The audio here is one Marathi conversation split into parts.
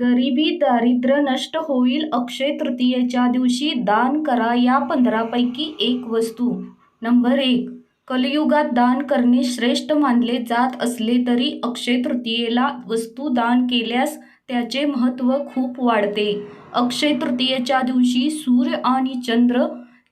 गरिबी दारिद्र्य नष्ट होईल अक्षय तृतीयेच्या दिवशी दान करा या पंधरापैकी एक वस्तू. नंबर एक कलियुगात दान करणे श्रेष्ठ मानले जात असले तरी अक्षय तृतीयेला वस्तू दान केल्यास त्याचे महत्त्व खूप वाढते. अक्षय तृतीयेच्या दिवशी सूर्य आणि चंद्र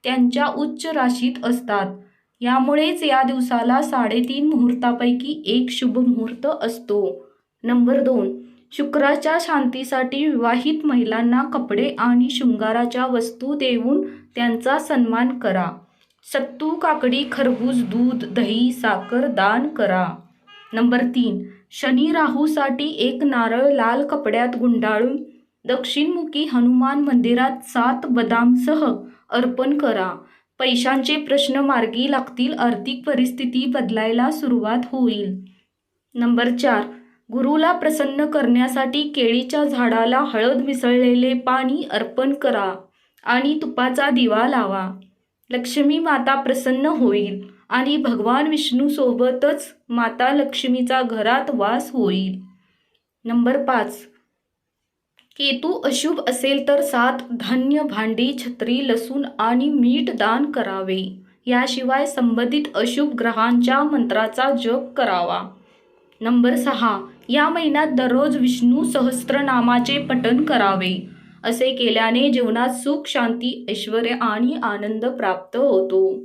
त्यांच्या उच्च राशीत असतात. यामुळेच या दिवसाला साडेतीन मुहूर्तापैकी एक शुभ मुहूर्त असतो. नंबर दोन शुक्राच्या शांतीसाठी विवाहित महिलांना कपडे आणि शृंगाराच्या वस्तू देऊन त्यांचा सन्मान करा. सत्तू काकडी खरबूज दूध दही साखर दान करा. नंबर तीन. शनी राहूसाठी एक नारळ लाल कपड्यात गुंडाळून दक्षिणमुखी हनुमान मंदिरात सात बदामसह अर्पण करा. पैशांचे प्रश्न मार्गी लागतील आर्थिक परिस्थिती बदलायला सुरुवात होईल. नंबर चार. गुरुला प्रसन्न करण्यासाठी केळीच्या झाडाला हळद मिसळलेले पाणी अर्पण करा आणि तुपाचा दिवा लावा. लक्ष्मी माता प्रसन्न होईल आणि भगवान विष्णूसोबतच माता लक्ष्मीचा घरात वास होईल. नंबर पाच. केतू अशुभ असेल तर सात धान्य भांडी छत्री लसूण आणि मीठ दान करावे. याशिवाय संबंधित अशुभ ग्रहांच्या मंत्राचा जप करावा. नंबर सहा या महिन्यात दररोज विष्णू सहस्त्रनामाचे पठण करावे. असे केल्याने जीवनात सुख शांती ऐश्वर आणि आनंद प्राप्त होतो.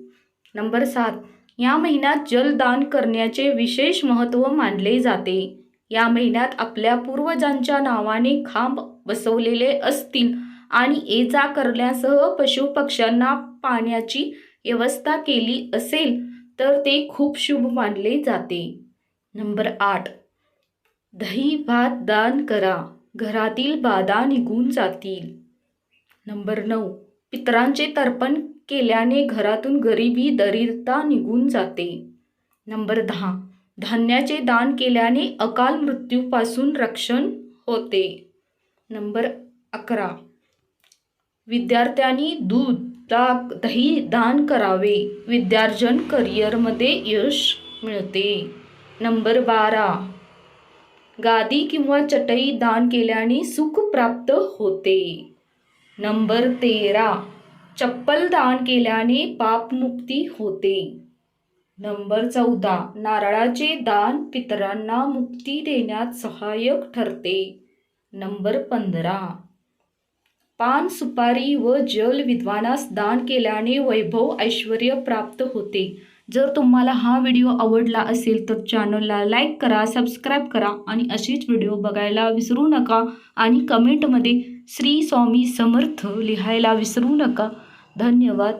नंबर सात या महिन्यात जलदान करण्याचे विशेष महत्त्व मानले जाते. या महिन्यात आपल्या पूर्वजांच्या नावाने खांब बसवलेले असतील आणि ये जा करण्यासह पशुपक्ष्यांना पाण्याची व्यवस्था केली असेल तर ते खूप शुभ मानले जाते. नंबर आठ. दही भात दान करा. घरातील बाधा निघून जातील. नंबर नऊ. पितरांचे तर्पण केल्याने घरातून गरिबी दरिद्रता निघून जाते. नंबर दहा. धान्याचे दान केल्याने अकाल मृत्यूपासून रक्षण होते. नंबर अकरा. विद्यार्थ्यांनी दूध ताक दही दान करावे. विद्यार्जन करिअरमध्ये यश मिळते. नंबर बारा. गादी किंवा चटई दान केल्याने सुख प्राप्त होते. नंबर तेरा. चप्पल दान केल्याने पापमुक्ती होते. नंबर चौदा. नारळाचे दान पितरांना मुक्ती देण्यात सहाय्यक ठरते. नंबर पंधरा. पान सुपारी व जल विद्वानास दान केल्याने वैभव ऐश्वर प्राप्त होते. जर तुम्हाला हा व्हिडिओ आवडला असेल तर चॅनलला लाईक करा सबस्क्राईब करा आणि असेच व्हिडिओ बघायला विसरू नका आणि कमेंटमध्ये श्री स्वामी समर्थ लिहायला विसरू नका. धन्यवाद.